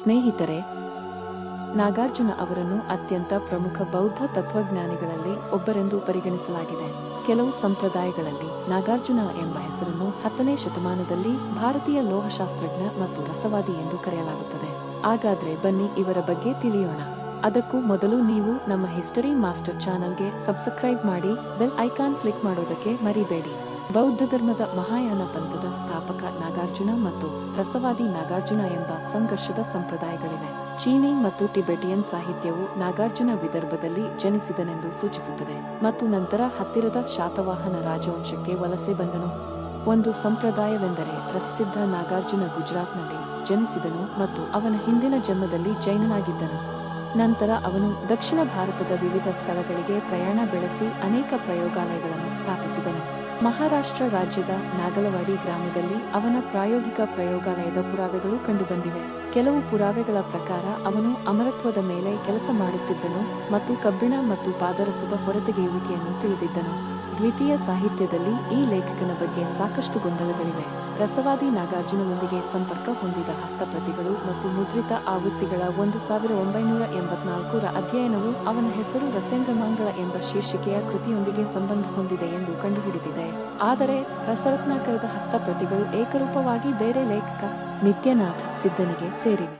ಸ್ನೇಹಿತರೆ, ನಾಗಾರ್ಜುನ ಅವರನ್ನು ಅತ್ಯಂತ ಪ್ರಮುಖ ಬೌದ್ಧ ತತ್ವಜ್ಞಾನಿಗಳಲ್ಲಿ ಒಬ್ಬರೆಂದು ಪರಿಗಣಿಸಲಾಗಿದೆ. ಕೆಲವು ಸಂಪ್ರದಾಯಗಳಲ್ಲಿ ನಾಗಾರ್ಜುನ ಎಂಬ ಹೆಸರನ್ನು ಹತ್ತನೇ ಶತಮಾನದಲ್ಲಿ ಭಾರತೀಯ ಲೋಹಶಾಸ್ತ್ರಜ್ಞ ಮತ್ತು ರಸವಾದಿ ಎಂದು ಕರೆಯಲಾಗುತ್ತದೆ. ಹಾಗಾದ್ರೆ ಬನ್ನಿ ಇವರ ಬಗ್ಗೆ ತಿಳಿಯೋಣ. ಅದಕ್ಕೂ ಮೊದಲು ನೀವು ನಮ್ಮ ಹಿಸ್ಟರಿ ಮಾಸ್ಟರ್ ಚಾನಲ್ಗೆ ಸಬ್ಸ್ಕ್ರೈಬ್ ಮಾಡಿ, ಬೆಲ್ ಐಕಾನ್ ಕ್ಲಿಕ್ ಮಾಡೋದಕ್ಕೆ ಮರಿಬೇಡಿ. ಬೌದ್ಧ ಧರ್ಮದ ಮಹಾಯಾನ ಪಂಥದ ಸ್ಥಾಪಕ ನಾಗಾರ್ಜುನ ಮತ್ತು ರಸವಾದಿ ನಾಗಾರ್ಜುನ ಎಂಬ ಸಂಘರ್ಷದ ಸಂಪ್ರದಾಯಗಳಿವೆ. ಚೀನಿ ಮತ್ತು ಟಿಬೆಟಿಯನ್ ಸಾಹಿತ್ಯವು ನಾಗಾರ್ಜುನ ವಿದರ್ಭದಲ್ಲಿ ಜನಿಸಿದನೆಂದು ಸೂಚಿಸುತ್ತದೆ ಮತ್ತು ನಂತರ ಹತ್ತಿರದ ಶಾತವಾಹನ ರಾಜವಂಶಕ್ಕೆ ವಲಸೆ ಬಂದನು. ಒಂದು ಸಂಪ್ರದಾಯವೆಂದರೆ ಪ್ರಸಿದ್ಧ ನಾಗಾರ್ಜುನ ಗುಜರಾತ್ನಲ್ಲಿ ಜನಿಸಿದನು ಮತ್ತು ಅವನ ಹಿಂದಿನ ಜನ್ಮದಲ್ಲಿ ಜೈನನಾಗಿದ್ದನು. ನಂತರ ಅವನು ದಕ್ಷಿಣ ಭಾರತದ ವಿವಿಧ ಸ್ಥಳಗಳಿಗೆ ಪ್ರಯಾಣ ಬೆಳೆಸಿ ಅನೇಕ ಪ್ರಯೋಗಾಲಯಗಳನ್ನು ಸ್ಥಾಪಿಸಿದನು. ಮಹಾರಾಷ್ಟ್ರ ರಾಜ್ಯದ ನಾಗಲವಾಡಿ ಗ್ರಾಮದಲ್ಲಿ ಅವನ ಪ್ರಾಯೋಗಿಕ ಪ್ರಯೋಗಾಲಯದ ಪುರಾವೆಗಳು ಕಂಡುಬಂದಿವೆ. ಕೆಲವು ಪುರಾವೆಗಳ ಪ್ರಕಾರ, ಅವನು ಅಮರತ್ವದ ಮೇಲೆ ಕೆಲಸ ಮಾಡುತ್ತಿದ್ದನು ಮತ್ತು ಕಬ್ಬಿಣ ಮತ್ತು ಪಾದರಸದ ಹೊರತೆಗೆಯುವಿಕೆಯನ್ನು ತಿಳಿದಿದ್ದನು. ದ್ವಿತೀಯ ಸಾಹಿತ್ಯದಲ್ಲಿ ಈ ಲೇಖಕನ ಬಗ್ಗೆ ಸಾಕಷ್ಟು ಗೊಂದಲಗಳಿವೆ. ರಸವಾದಿ ನಾಗಾರ್ಜುನನೊಂದಿಗೆ ಸಂಪರ್ಕ ಹೊಂದಿದ ಹಸ್ತಪ್ರತಿಗಳು ಮತ್ತು ಮುದ್ರಿತ ಆವೃತ್ತಿಗಳ ಒಂದು ಸಾವಿರ ಒಂಬೈನೂರ ಎಂಬತ್ನಾಲ್ಕರ ಅಧ್ಯಯನವು ಅವನ ಹೆಸರು ರಸೇಂದ್ರ ಮಂಗಳ ಎಂಬ ಶೀರ್ಷಿಕೆಯ ಕೃತಿಯೊಂದಿಗೆ ಸಂಬಂಧ ಹೊಂದಿದೆ ಎಂದು ಕಂಡುಹಿಡಿದಿದೆ. ಆದರೆ, ರಸರತ್ನಾಕರದ ಹಸ್ತಪ್ರತಿಗಳು ಏಕರೂಪವಾಗಿ ಬೇರೆ ಲೇಖಕ ನಿತ್ಯನಾಥ್ ಸಿದ್ಧನಿಗೆ ಸೇರಿವೆ.